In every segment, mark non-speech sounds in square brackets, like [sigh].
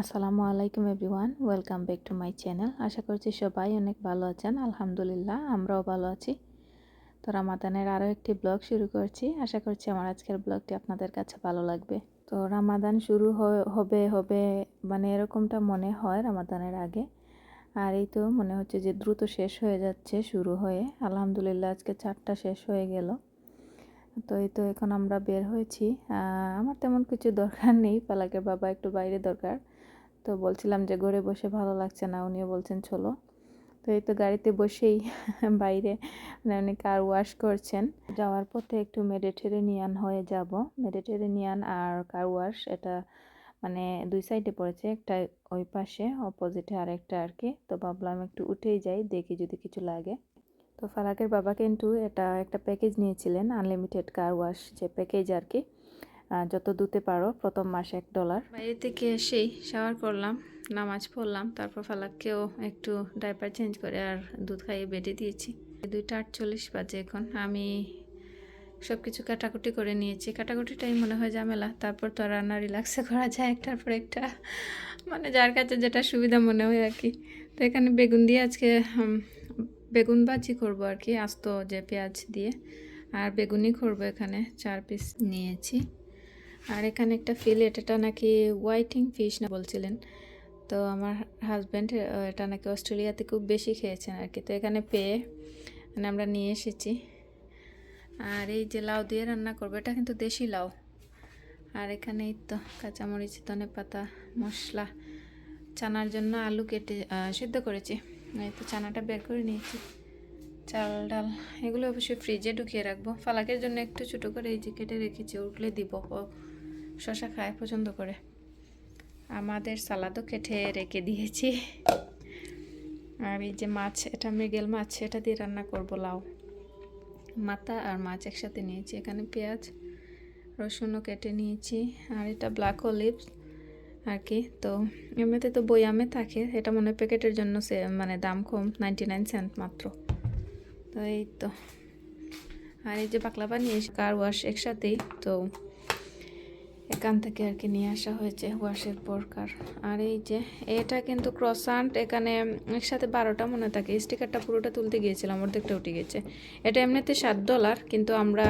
আসসালামু আলাইকুম everyone, welcome back to my channel. আশা করছি সবাই অনেক ভালো আছেন, আলহামদুলিল্লাহ আমরাও ভালো আছি। তো রামাদানের আরও একটি ব্লগ শুরু করছি। আশা করছি আমার আজকের ব্লগটি আপনাদের কাছে ভালো লাগবে। তো রামাদান শুরু হবে হবে মানে এরকমটা মনে হয় রামাদানের আগে। আর এই তো মনে হচ্ছে যে দ্রুত শেষ হয়ে যাচ্ছে শুরু হয়ে। আলহামদুলিল্লাহ আজকে চারটা শেষ হয়ে গেল। তো এই তো এখন আমরা বের হয়েছি। আমার তেমন কিছু দরকার নেই। পালাকের বাবা একটু বাইরে দরকার। তো বলছিলাম যে ঘরে বসে ভালো লাগছে না, উনিও বলছেন চলো। তো এই তো গাড়িতে বসেই [laughs] বাইরে মানে উনি কার ওয়াশ করছেন। যাওয়ার পথে একটু মেডিটেরিনিয়ান হয়ে যাব। মেডিটেরিনিয়ান আর কার ওয়াশ এটা মানে দুই সাইডে পড়েছে, একটা ওই পাশে অপোজিটে আর একটা আর কি তো ভাবলাম একটু উঠেই যাই, দেখি যদি কিছু লাগে। তো ফারাকের বাবা কিন্তু এটা একটা প্যাকেজ নিয়েছিলেন আনলিমিটেড কার ওয়াশ যে প্যাকেজ আর কি যত দুতে পারো, প্রথম মাসে এক ডলার। বাইরে থেকে এসেই শাওয়ার করলাম, নামাজ পড়লাম, তারপর ফালাককেও একটু ডাইপার চেঞ্জ করে আর দুধ খাইয়ে বেডে দিয়েছি। দুইটা আটচল্লিশ বাজে এখন। আমি সব কিছু কাটাকুটি করে নিয়েছি। কাটাকুটিটাই মনে হয় ঝামেলা, তারপর তো রান্না রিল্যাক্সে করা যায় একটার পর একটা। মানে যার কাছে যেটা সুবিধা মনে হয় আর কি। তো এখানে বেগুন দিয়ে আজকে বেগুন বাজি করব আর কি, আস্ত যে পেঁয়াজ দিয়ে। আর বেগুনই করব এখানে, চার পিস নিয়েছি। আর এখানে একটা ফিলেট এটা নাকি হোয়াইটিং ফিশ না বলছিলেন। তো আমার হাজব্যান্ড এটা নাকি অস্ট্রেলিয়াতে খুব বেশি খেয়েছেন আর কি তো এখানে পেয়ে মানে আমরা নিয়ে এসেছি। আর এই যে লাউ দিয়ে রান্না করব, এটা কিন্তু দেশি লাউ। আর এখানে এই তো কাঁচামরিচ, ধনে পাতা, মশলা, চানার জন্য আলু কেটে সিদ্ধ করেছি। এই তো চানাটা বের করে নিয়েছি। চাল, ডাল, এগুলো অবশ্যই ফ্রিজে ঢুকিয়ে রাখব। ফালাকের জন্য একটু ছোটো করে এই যে কেটে রেখেছি উঠলে দিব। শশা খায় পছন্দ করে। আমাদের সালাদও কেটে রেখে দিয়েছি। আর এই যে মাছ, এটা মৃগেল মাছ, এটা দিয়ে রান্না করব লাউ। মাথা আর মাছ একসাথে নিয়েছি। এখানে পেঁয়াজ, রসুনও কেটে নিয়েছি। আর এটা ব্ল্যাক অলিভস আর কি। তো এমনিতে তো বইয়ামে থাকে, এটা মনে প্যাকেটের জন্য সে মানে দাম কম নাইনটি নাইন সেন্ট মাত্র। তো এই তো। আর এই যে বাকলাবা নিয়ে কার ওয়াশ একসাথেই, তো এখান থেকে আর কি নিয়ে আসা হয়েছে ওয়াশের পরকার। আর এই যে, এটা কিন্তু ক্রসান্ট এখানে একসাথে বারোটা মনে থাকে। স্টিকারটা পুরোটা তুলতে গিয়েছিলাম, অর্ধেকটা উঠে গেছে এটা এমনিতে সাত ডলার কিন্তু আমরা,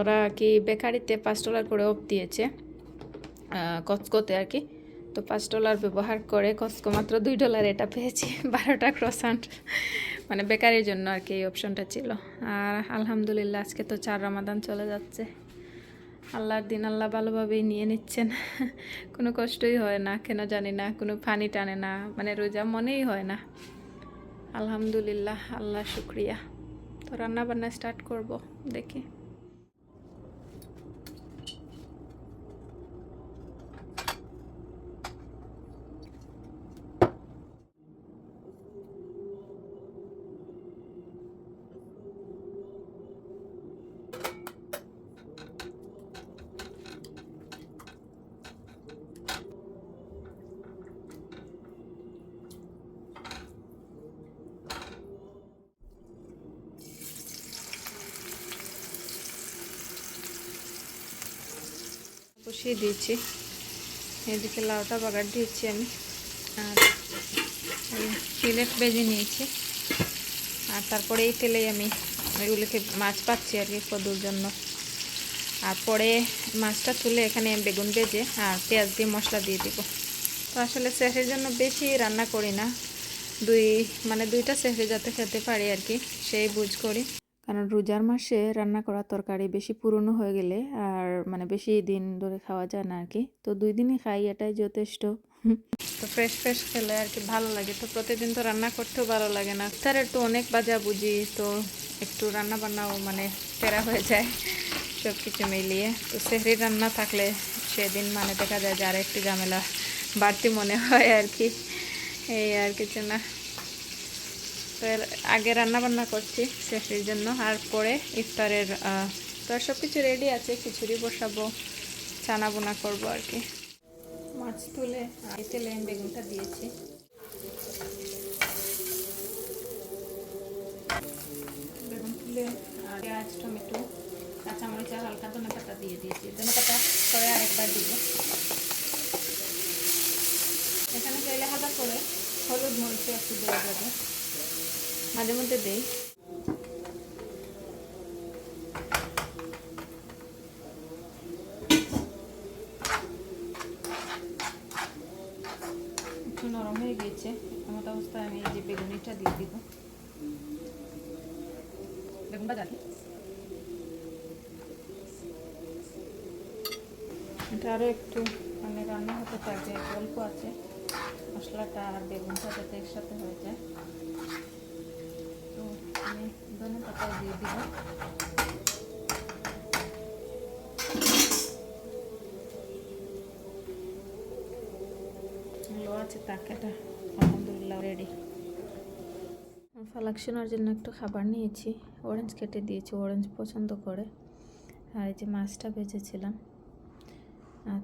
ওরা কি বেকারিতে পাঁচ ডলার করে অফ দিয়েছে কচকোতে আর কি। তো পাঁচ ডলার ব্যবহার করে কচকো মাত্র দুই ডলার এটা পেয়েছি, [laughs] বারোটা ক্রসান্ট মানে বেকারির জন্য আর কি এই অপশনটা ছিল। আর আলহামদুলিল্লাহ, আজকে তো চার রামাদান চলে যাচ্ছে। আল্লাহর দিন আল্লাহ ভালোভাবেই নিয়ে নিচ্ছেন। কোনো কষ্টই হয় না, কেন জানি না, কোনো ফানি টানে না মানে রোজা মনেই হয় না। আলহামদুলিল্লাহ, আল্লাহ শুক্রিয়া। তো রান্না বান্না স্টার্ট করব, দেখি। বসিয়ে দিয়েছি। এদিকে লাউটা বাগার দিয়েছি আমি। আর ফিলেট বেজে নিয়েছি। আর তারপরে এই তেলেই আমি এগুলোকে মাছ পাচ্ছি আর কি কদুর জন্য। আর পরে মাছটা তুলে এখানে বেগুন বেজে আর পেঁয়াজ দিয়ে মশলা দিয়ে দিব। তো আসলে সেহের জন্য বেশি রান্না করি না। দুই মানে দুইটা সেহরে যাতে খেতে পারি আর কি, সেই বুঝ করি। কারণ রোজার মাসে রান্না করা তরকারি বেশি পুরনো হয়ে গেলে আর মানে বেশি দিন ধরে খাওয়া যায় না আর কি তো দুই দিনই খাই, এটাই যথেষ্ট। তো ফ্রেশ ফ্রেশ খেলে আর কি ভালো লাগে। তো প্রতিদিন তো রান্না করতেও ভালো লাগে না। স্যার একটু অনেক বাজা বুঝি, তো একটু রান্না বান্নাও মানে ফেরা হয়ে যায় সব কিছু মিলিয়ে। তো সেহরি রান্না থাকলে সেদিন মানে দেখা যায় যে আর একটু ঝামেলা বাড়তি মনে হয় আর কি এই আর কিছু না। তো আগে রান্না বান্না করছি শেষের জন্য, আর পরে ইফতারের তো সব কিছু রেডি আছে, খিচুড়ি বসাবো চানা বোনা করব আর কি। মাছ তুলে তেলে বেগুনটা দিয়েছি। বেগুন তুলে পেঁয়াজ, টমেটো, কাঁচামরিচ, হালকা ধনে পাতা দিয়ে দিয়েছি। ধনে পাতা পরে আরেকবার দিব। হলুদ মরিচে একটু দেওয়া যাবে। মাঝে মধ্যে দেই। একটু নরম হয়ে গিয়েছে। এমত অবস্থায় আমি এই যে বেগুনিটা দিয়ে দিব। বেগুনটা জানি এটা আরও একটু মানে রান্না হতে থাকবে অল্প আছে। মশলাটা আর বেগুনটা যাতে একসাথে হয়ে যায়। তাকাটা আলহামদুলিল্লাহ রেডি ফালাক শোনার জন্য একটু খাবার নিয়েছি। অরেঞ্জ কেটে দিয়েছি অরেঞ্জ পছন্দ করে। আর এই যে মাছটা ভেজেছিলাম।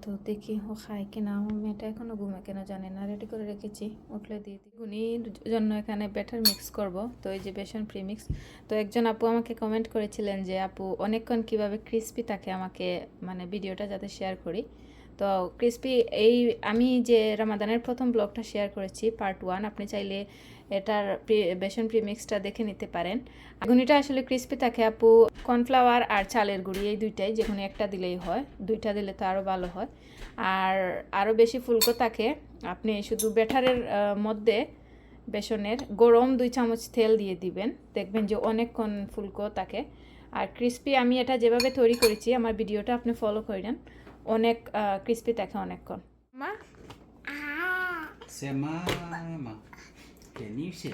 তো দেখি ও খায় কিনা। আমার মেয়েটা এখনও ঘুমে কেন জানে না। রেডি করে রেখেছি। উঠলে দিয়ে দিই। গুনির জন্য এখানে ব্যাটার মিক্স করব। তো এই যে বেসন প্রিমিক্স তো একজন আপু আমাকে কমেন্ট করেছিলেন যে, আপু, অনেকক্ষণ কীভাবে ক্রিস্পি থাকে আমাকে মানে ভিডিওটা যাতে শেয়ার করি? তো ক্রিস্পি, এই আমি যে রামাদানের প্রথম ব্লগটা শেয়ার করেছি পার্ট ওয়ান আপনি চাইলে এটার বেসন প্রিমিক্সটা দেখে নিতে পারেন। ঘুনিটা আসলে ক্রিস্পি থাকে আপু কর্নফ্লাওয়ার আর চালের গুঁড়ি, এই দুইটাই যে কোনো একটা দিলেই হয়, দুইটা দিলে তো আরও ভালো হয়। আর আরও বেশি ফুলকো থাকে আপনি শুধু ব্যাটারের মধ্যে বেসনের গরম দুই চামচ তেল দিয়ে দিবেন, দেখবেন যে অনেকক্ষণ ফুলকো থাকে আর ক্রিস্পি, আমি এটা যেভাবে তৈরি করেছি, আমার ভিডিওটা আপনি ফলো করেন। অনেক ক্রিসপি থাকে অনেকক্ষণ। মা? সে মা। কেন সে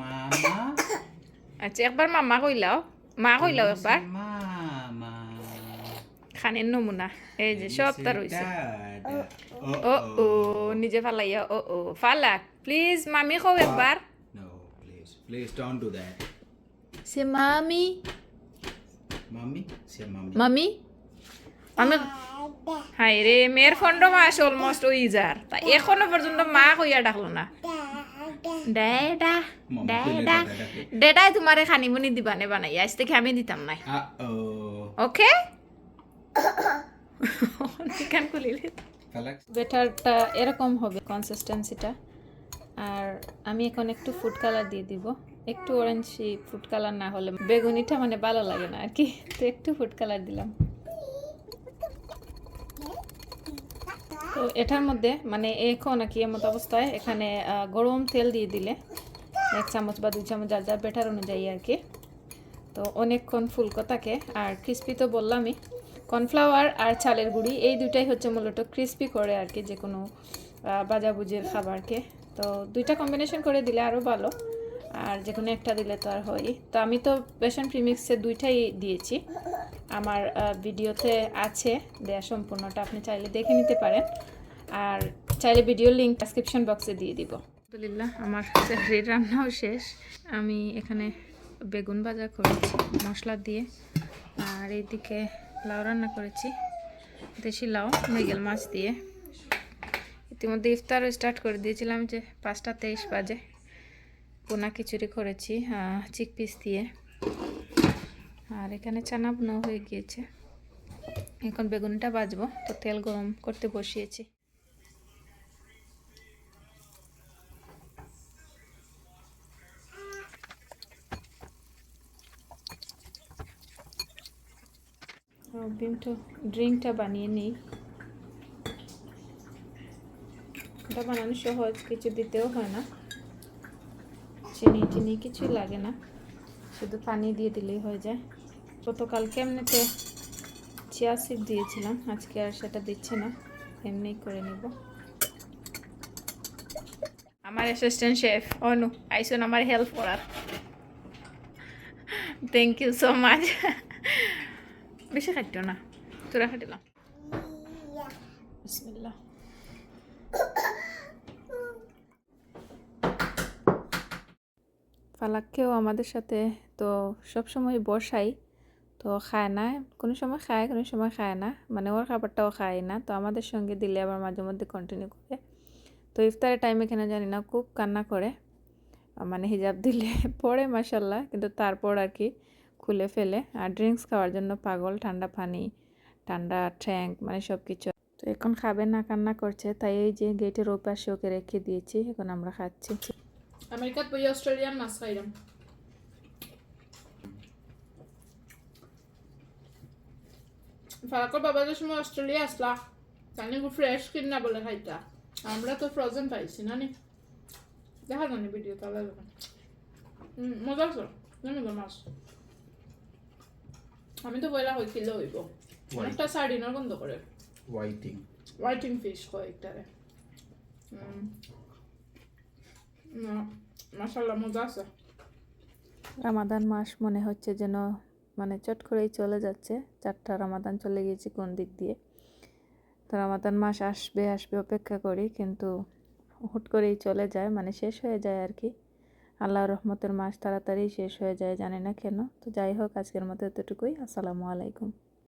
মামা আচ্ছা একবার মামা কইলাও। মা কইলাও একবার। খানের নমুনা। এই যে সব তার ও ও নিজে ফালাইয়া ও ও ফালা। প্লিজ মামি কও একবার। প্লিজ প্লিজ মামি Mommy? Say mommy. মামি আমি হাই রে মেয়ের ফন্ড মাস অলমোস্ট ওই যার তা এখনও পর্যন্ত মা কইয়া ডাকলো না ডেডা ডেডা. ডেডাই তোমারে খানিমুনি দিবানে বানাই আজ থেকে আমি দিতাম নাই. ওকে কান খুলিলে বেটারটা এরকম হবে কনসিস্টেন্সিটা আর আমি এখন একটু ফুড কালার দিয়ে দিব একটু অরেঞ্জ ফুড কালার না হলে বেগুনিটা মানে ভালো লাগে না আর কি তো একটু ফুড কালার দিলাম। তো এটার মধ্যে মানে এখন আর কি এমত অবস্থায় এখানে গরম তেল দিয়ে দিলে এক চামচ বা দুই চামচ যার যার বেটার অনুযায়ী আর কি তো অনেকক্ষণ ফুলকো থাকে। আর ক্রিস্পি তো বললামই কর্নফ্লাওয়ার আর চালের গুঁড়ি এই দুইটাই হচ্ছে মূলত ক্রিস্পি করে আর কি যে কোনো ভাজাভুজির খাবারকে। তো দুইটা কম্বিনেশন করে দিলে আরও ভালো। আর যে কোনো একটা দিলে তো আর হয় তো আমি তো বেসন প্রিমিক্সে দুইটাই দিয়েছি। আমার ভিডিওতে আছে দেয়া সম্পূর্ণটা, আপনি চাইলে দেখে নিতে পারেন। আর চাইলে ভিডিওর লিঙ্ক ডেসক্রিপশন বক্সে দিয়ে দিব। আলহামদুলিল্লাহ, আমার সেহরির রান্নাও শেষ। আমি এখানে বেগুন ভাজা করেছি, মশলা দিয়ে। আর এইদিকে লাউ রান্না করেছি, দেশি লাউ, মৃগেল মাছ দিয়ে। ইতিমধ্যে ইফতারও স্টার্ট করে দিয়েছিলাম যে পাঁচটা তেইশ বাজে। পোনা খিচুড়ি করেছি চিক পিস দিয়ে। আর এখানে চানা বোনা হয়ে গিয়েছে। এখন বেগুনটা ভাজবো তো তেল গরম করতে বসিয়েছি। ড্রিঙ্কটা বানিয়ে নিই। এটা বানানো সহজ, কিছু দিতেও হয় না। চিনি টিনি কিছুই লাগে না। শুধু পানি দিয়ে দিলেই হয়ে যায়। গতকাল এমনিতে চিয়া সিড দিয়েছিলাম আজকে আর সেটা দিচ্ছে না এমনিই করে নিব। আমার অ্যাসিস্ট্যান্ট শেফ অনু আইসুন আমার হেল্প করার। থ্যাংক ইউ সো মাচ বেশি খাইতো না তোরা খাটিলাম বিসমিল্লাহ। ফালাককেও আমাদের সাথে তো সব সময় বসাই। তো খায় না, কোনো সময় খায়, কোনো সময় খায় না। মানে ওর খাবারটাও খায় না, তো আমাদের সঙ্গে দিলে আবার মাঝে মধ্যে কন্টিনিউ করে। তো ইফতারের টাইমে কেন জানি না, খুব কান্না করে। মানে হিজাব দিলে [laughs] পড়ে মাসাল্লাহ কিন্তু তারপর আর কি খুলে ফেলে। আর ড্রিঙ্কস খাওয়ার জন্য পাগল, ঠান্ডা পানি, ঠান্ডা ট্যাঙ্ক মানে সব কিছু তো এখন খাবে না, কান্না করছে, তাই এই যে গেটের ওপাশে ওকে রেখে দিয়েছি, এখন আমরা খাচ্ছি। আমেরিকাত বই অস্ট্রেলিয়ান মাছ খাইলাম ফারাকর বাবা যে সময় অস্ট্রেলিয়া আসলা তাহলে ফ্রেশ কিনা বলে খাইতা আমরা তো ফ্রোজেন পাইছি না নি দেখা জানি ভিডিও তাহলে মজা আছে জানি গো মাছ আমি তো বইলা হই কিলো হইব অনেকটা সার্ডিনের গন্ধ করে Whiting. হোয়াইটিং ফিশ কয়েকটারে হুম রামাদান মাস মনে হচ্ছে যেন মানে চট করেই চলে যাচ্ছে। চারটা রামাদান চলে গিয়েছে কোন দিক দিয়ে। তো রামাদান মাস আসবে আসবে অপেক্ষা করি, কিন্তু হুট করেই চলে যায় মানে শেষ হয়ে যায় আর কি। আল্লাহ রহমতের মাস তাড়াতাড়ি শেষ হয়ে যায়, জানি না কেন। তো যাই হোক, আজকের মতো এতটুকুই। আসসালামু আলাইকুম।